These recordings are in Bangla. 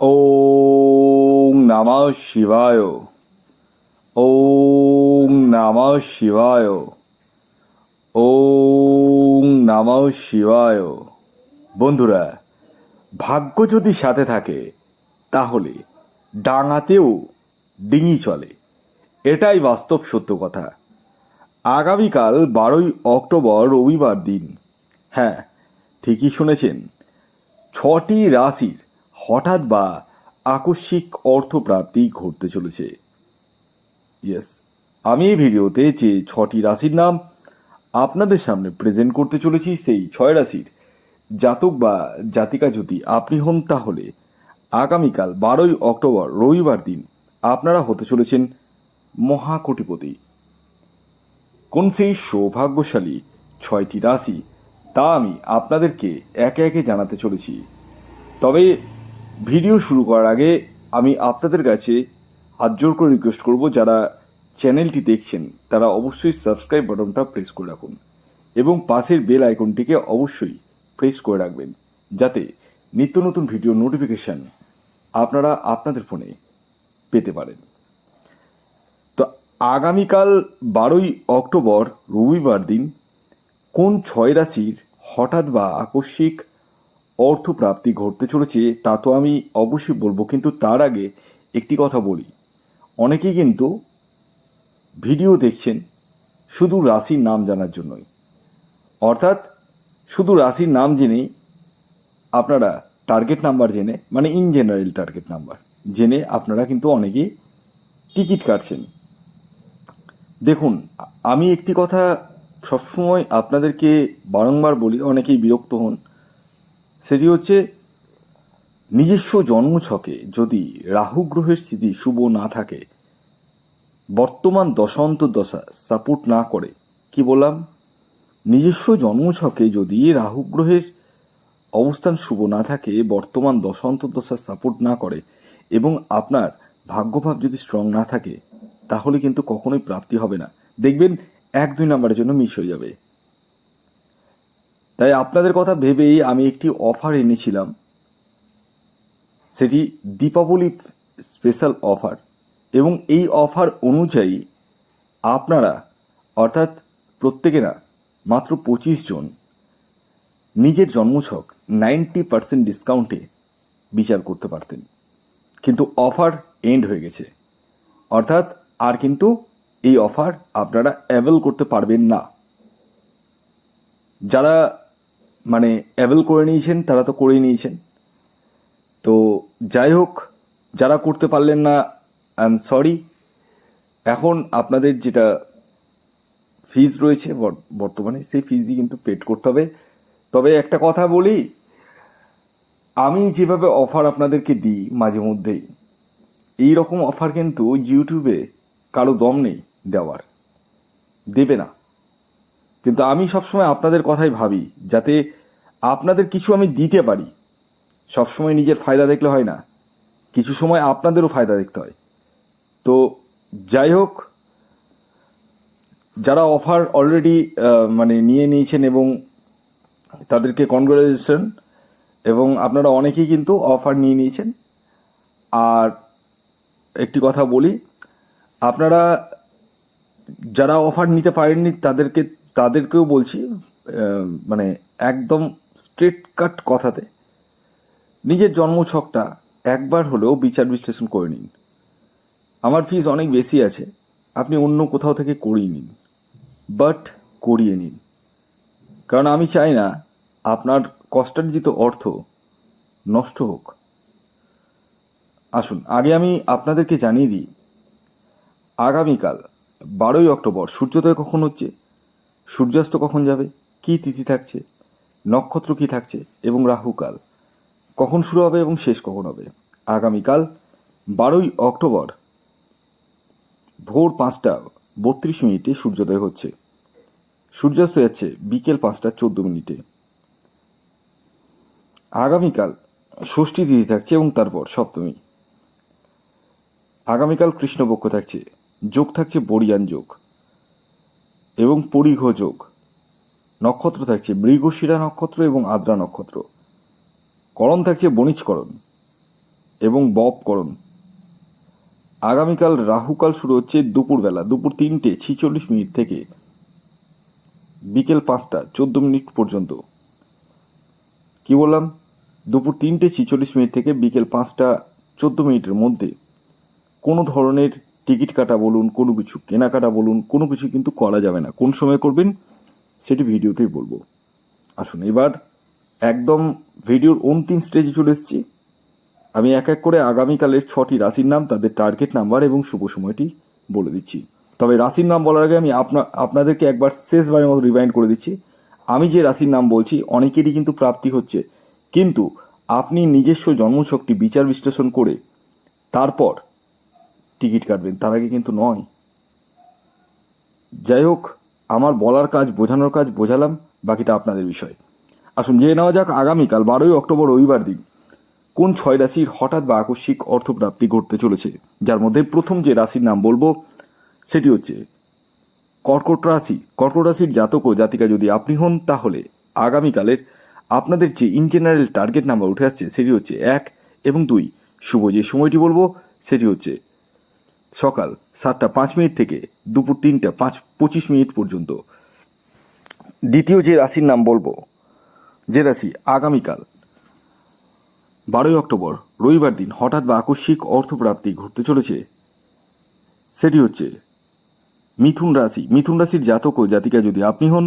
ওং নমঃ শিবায়। ওং নমঃ শিবায়। ওং নমঃ শিবায়। বন্ধুরা, ভাগ্য যদি সাথে থাকে, তাহলে ডাঙাতেও ডিঙি চলে। এটাই বাস্তব সত্য কথা। আগামীকাল বারোই অক্টোবর রবিবার দিন। হ্যাঁ ঠিকই শুনেছেন। ছটি রাশির হঠাৎ বা আকস্মিক অর্থপ্রাপ্তি ঘটতে চলেছে। ইয়েস আমি এই ভিডিওতে যে ছটি রাশির নাম আপনাদের সামনে প্রেজেন্ট করতে চলেছি, সেই ছয় রাশির জাতক বা জাতিকা যদি আপনি হন, তাহলে আগামীকাল বারোই অক্টোবর রবিবার দিন আপনারা হতে চলেছেন মহাকোটিপতি। কোন সেই সৌভাগ্যশালী ছয়টি রাশি, তা আমি আপনাদেরকে একে একে জানাতে চলেছি। তবে ভিডিও শুরু করার আগে আমি আপনাদের কাছে হাত জোর করে রিকোয়েস্ট করব, যারা চ্যানেলটি দেখছেন, তারা অবশ্যই সাবস্ক্রাইব বাটনটা প্রেস করে রাখুন এবং পাশের বেল আইকনটিকে অবশ্যই প্রেস করে রাখবেন, যাতে নিত্য নতুন ভিডিও নোটিফিকেশান আপনারা আপনাদের ফোনে পেতে পারেন। তো আগামীকাল বারোই অক্টোবর রবিবার দিন কোন ছয় রাশির হঠাৎ বা আকস্মিক অর্থপ্রাপ্তি ঘটতে চলেছে, তা তো আমি অবশ্যই বলব। কিন্তু তার আগে একটি কথা বলি। অনেকেই কিন্তু ভিডিও দেখছেন শুধু রাশির নাম জানার জন্যই। অর্থাৎ শুধু রাশির নাম জেনেই আপনারা টার্গেট নাম্বার জেনে মানে ইন জেনারেল টার্গেট নাম্বার জেনে আপনারা কিন্তু অনেকেই টিকিট কাটছেন। দেখুন, আমি একটি কথা সবসময় আপনাদেরকে বারংবার বলি, অনেকেই বিরক্ত হন। সেটি হচ্ছে নিজস্ব জন্মছকে যদি রাহু গ্রহের স্থিতি শুভ না থাকে, বর্তমান দশান্ত দশা সাপোর্ট না করে, কি বললাম? নিজস্ব জন্মছকে যদি রাহু গ্রহের অবস্থান শুভ না থাকে, বর্তমান দশান্ত দশা সাপোর্ট না করে এবং আপনার ভাগ্যভাব যদি স্ট্রং না থাকে, তাহলে কিন্তু কখনোই প্রাপ্তি হবে না। দেখবেন এক দুই নাম্বারের জন্য মিস হয়ে যাবে। তাই আপনাদের কথা ভেবেই আমি একটি অফার এনেছিলাম। সেটি দীপাবলি স্পেশাল অফার এবং এই অফার অনুযায়ী আপনারা, অর্থাৎ প্রত্যেকে না মাত্র পঁচিশ জন, নিজের জন্মছক নাইনটি পার্সেন্ট ডিসকাউন্টে বিচার করতে পারতেন। কিন্তু অফার এন্ড হয়ে গেছে। অর্থাৎ আর কিন্তু এই অফার আপনারা অ্যাভেল করতে পারবেন না। যারা মানে অ্যাভেল করে নিয়েছেন, তারা তো করেই নিয়েছেন। তো যাই হোক, যারা করতে পারলেন না আই এম সরি এখন আপনাদের যেটা ফিজ রয়েছে, বর- বর্তমানে সেই ফিজই কিন্তু পেড করতে হবে। তবে একটা কথা বলি, আমি যেভাবে অফার আপনাদেরকে দিই মাঝে মধ্যেই এই রকম অফার কিন্তু ইউটিউবে কারও দম নেই দেওয়ার। দেবে না। কিন্তু আমি সবসময় আপনাদের কথাই ভাবি, যাতে আপনাদের কিছু আমি দিতে পারি। সবসময় নিজের ফায়দা দেখলে হয় না। কিছু সময় আপনাদেরও ফায়দা দেখতে হয়। তো যাই হোক, যারা অফার অলরেডি মানে নিয়ে নিয়েছেন এবং তাদেরকে কনগ্রাচুলেশন এবং আপনারা অনেকেই কিন্তু অফার নিয়ে নিয়েছেন। আর একটি কথা বলি, আপনারা যারা অফার নিতে পারেননি তাদেরকে, তাদেরকেও বলছি মানে একদম স্ট্রেট কাট কথাতে। নিজের জন্মছকটা একবার হলেও বিচার বিশ্লেষণ করে নিন। আমার ফিস অনেক বেশি আছে, আপনি অন্য কোথাও থেকে করিয়ে নিন বাট করিয়ে নিন। কারণ আমি চাই না আপনার কষ্টার্জিত অর্থ নষ্ট হোক। আসুন, আগে আমি আপনাদেরকে জানিয়ে দিই, আগামীকাল বারোই অক্টোবর সূর্যোদয় কখন হচ্ছে? সূর্যাস্ত কখন যাবে? কী তিথি থাকছে? নক্ষত্র কী থাকছে এবং রাহুকাল? কখন শুরু হবে এবং শেষ কখন হবে? আগামীকাল বারোই অক্টোবর ভোর পাঁচটা বত্রিশ মিনিটে সূর্যোদয় হচ্ছে। সূর্যাস্ত যাচ্ছে বিকেল পাঁচটা চোদ্দ মিনিটে। আগামীকাল ষষ্ঠী তিথি থাকছে এবং তারপর সপ্তমী। আগামীকাল কৃষ্ণপক্ষ থাকছে, যোগ থাকছে বরিয়ান যোগ এবং পরিঘ যোগ। নক্ষত্র থাকছে মৃগশিরা নক্ষত্র এবং আদ্রা নক্ষত্র। করণ থাকছে বণিজকরণ এবং বপকরণ। আগামীকাল রাহুকাল শুরু হচ্ছে দুপুরবেলা, দুপুর তিনটে ছিচল্লিশ মিনিট থেকে বিকেল পাঁচটা, চোদ্দ মিনিট পর্যন্ত। কি বললাম? দুপুর তিনটে ছিচল্লিশ মিনিট থেকে বিকেল পাঁচটা, চোদ্দ মিনিটের মধ্যে। কোনো ধরনের টিকিট কাটা বলুন, কোনো কিছু কেনাকাটা বলুন, কোনো কিছু কিন্তু করা যাবে না। কোন সময় করবেন? সেটি ভিডিওতেই বলব। আসুন, এবার একদম ভিডিওর অন্তিম স্টেজে চলে এসেছি। আমি এক এক করে আগামীকালের ছটি রাশির নাম, তাদের টার্গেট নাম্বার এবং শুভ সময়টি বলে দিচ্ছি। তবে রাশির নাম বলার আগে আমি আপনা, আপনাদেরকে একবার শেষবারের মতো রিমাইন্ড করে দিচ্ছি। আমি যে রাশির নাম বলছি, অনেকেরই কিন্তু প্রাপ্তি হচ্ছে। কিন্তু আপনি নিজস্ব জন্মশক্তি বিচার বিশ্লেষণ করে তারপর টিকিট কাটবেন, তার আগে কিন্তু নয়। যাই হোক আমার বলার কাজ, বোঝানোর কাজ বোঝালাম, বাকিটা আপনাদের বিষয়। আসুন জেনে নেওয়া যাক আগামীকাল, বারোই অক্টোবর, রবিবার দিন, কোন ছয় রাশির হঠাৎ বা আকস্মিক অর্থপ্রাপ্তি ঘটতে চলেছে? যার মধ্যে প্রথম যে রাশির নাম বলব, সেটি হচ্ছে কর্কট রাশি। কর্কট রাশির জাতক ও জাতিকা যদি আপনি হন, তাহলে আগামীকালের আপনাদের যে ইন জেনারেল টার্গেট নাম্বার উঠে আসছে, সেটি হচ্ছে এক এবং দুই। শুভ যে সময়টি বলব, সেটি হচ্ছে সকাল সাতটা পাঁচ মিনিট থেকে দুপুর তিনটা পাঁচ, পঁচিশ মিনিট পর্যন্ত। দ্বিতীয় যে রাশির নাম বলব, যে রাশি আগামীকাল, বারোই অক্টোবর, রবিবার দিন হঠাৎ বা আকস্মিক অর্থপ্রাপ্তি ঘটতে চলেছে, সেটি হচ্ছে মিথুন রাশি। মিথুন রাশির জাতক ও জাতিকা যদি আপনি হন,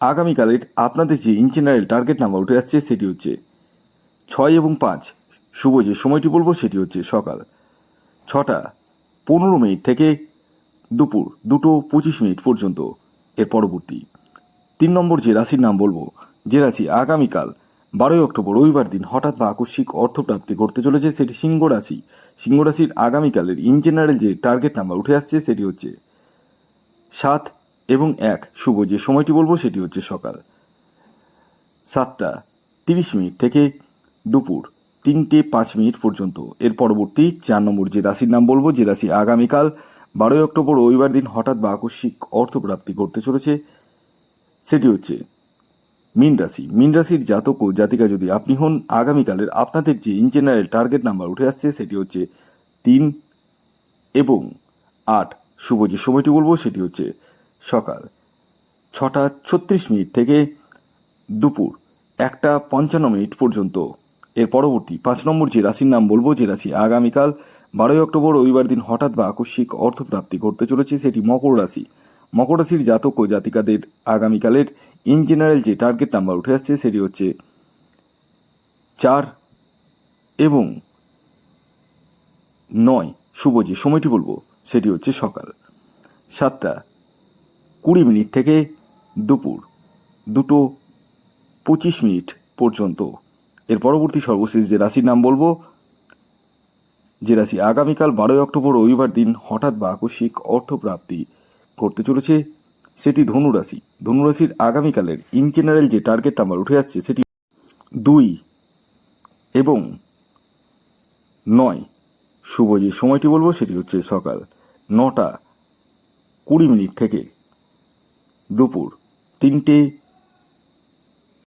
আগামীকালের আপনাদের যে ইঞ্জিনিয়ারেল টার্গেট নাম্বার উঠে আসছে, সেটি হচ্ছে ছয় এবং পাঁচ। শুভ যে সময়টি বলব, সেটি হচ্ছে সকাল ছটা পনেরো মিনিট থেকে দুপুর দুটো পঁচিশ মিনিট পর্যন্ত এর পরবর্তী। তিন নম্বর যে রাশির নাম বলব, যে রাশি আগামীকাল বারোই অক্টোবর, রবিবার দিন হঠাৎ বা আকস্মিক অর্থপ্রাপ্তি ঘটতে চলেছে, সেটি সিংহ রাশি। সিংহ রাশির আগামীকালের ইন জেনারেল যে টার্গেট নাম্বার উঠে আসছে, সেটি হচ্ছে সাত এবং এক। শুভ যে সময়টি বলব, সেটি হচ্ছে সকাল সাতটা তিরিশ মিনিট থেকে দুপুর তিনটে পাঁচ মিনিট পর্যন্ত। এর পরবর্তী চার নম্বর যে রাশির নাম বলব, যে রাশি আগামীকাল, বারোই অক্টোবর, রবিবার দিন হঠাৎ বা আকস্মিক অর্থপ্রাপ্তি ঘটতে চলেছে। সেটি হচ্ছে মিন রাশি। মিন রাশির জাতক ও জাতিকা যদি আপনি হন, আগামীকালের আপনাদের যে ইন জেনারেল টার্গেট নাম্বার উঠে আসছে, সেটি হচ্ছে তিন এবং আট। শুভ যে সময়টি বলব, সেটি হচ্ছে সকাল ছটা ছত্রিশ মিনিট থেকে দুপুর একটা পঞ্চান্ন মিনিট পর্যন্ত। এর পরবর্তী পাঁচ নম্বর যে রাশির নাম বলব, যে রাশি আগামীকাল বারোই অক্টোবর রবিবার দিন হঠাৎ বা আকস্মিক অর্থপ্রাপ্তি ঘটতে চলেছে, সেটি মকর রাশি। মকর রাশির জাতক ও জাতিকাদের আগামীকালের ইন জেনারেল যে টার্গেট নাম্বার উঠে আসছে, সেটি হচ্ছে চার এবং নয়। শুভ যে সময়টি বলব, সেটি হচ্ছে সকাল সাতটা কুড়ি মিনিট থেকে দুপুর দুটো পঁচিশ মিনিট পর্যন্ত। এর পরবর্তী সর্বশেষ যে রাশির নাম বলব, যে রাশি আগামীকাল বারোই অক্টোবর, রবিবার দিন হঠাৎ বা আকস্মিক অর্থপ্রাপ্তি করতে চলেছে, সেটি ধনুরাশি ধনুরাশির আগামীকালের ইন জেনারেল যে টার্গেট নাম্বার উঠে আসছে, সেটি দুই এবং নয়। শুভ যে সময়টি বলব, সেটি হচ্ছে সকাল নটা কুড়ি মিনিট থেকে দুপুর তিনটে